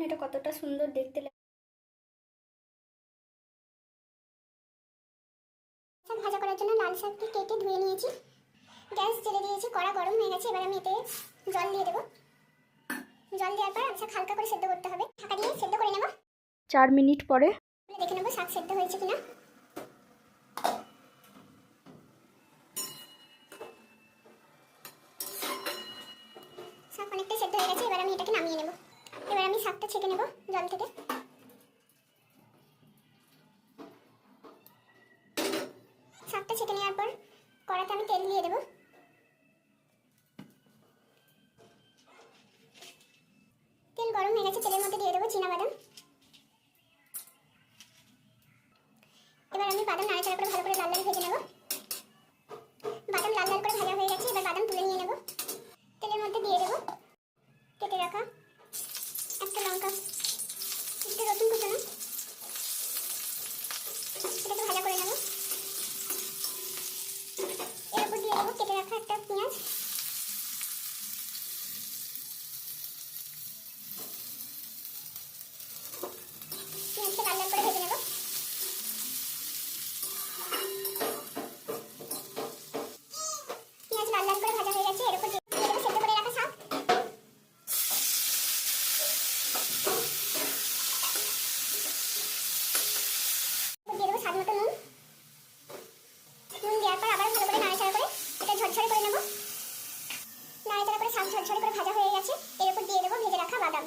দেখুন এটা কতটা সুন্দর দেখতে লাগে ভাজা করার জন্য লাল শাকটি কেটে ধুয়ে নিয়েছি। গ্যাস জেলে দিয়েছি কড়া গরম হয়ে গেছে এবার আমি এতে জল দিয়ে দেবো। জল দেওয়ার পর শাক হালকা করে সেদ্ধ করতে হবে। ঢাকা দিয়ে সেদ্ধ করে নেব। চার মিনিট পরে। দেখে নেব শাক সেদ্ধ হয়েছে কিনা। শাক অনেকটা সেদ্ধ হয়ে গেছে এবার আমি এটাকে নামিয়ে নেব। শাকটা ছেঁকে নেব জল থেকে। শাকটা ছেঁকে নেওয়ার পর কড়াতে আমি তেল দিয়ে দেবো। তেল গরম হয়ে গেছে, তেলের মধ্যে দিয়ে দেবো বাদাম। এবার আমি বাদাম নাড়াচাড়া করে ভালো করে লাল লাল ভেজে নেব। লঙ্কা একটু রসুন কুচানো এটাকে ভাজা করে নেব। এর উপর দিয়ে দেবো কেটে রাখা একটা পেঁয়াজ। ঝাল ঝাল করে ভাজা হয়ে গেছে। এর উপর দিয়ে দেবো ভেজে রাখা বাদাম।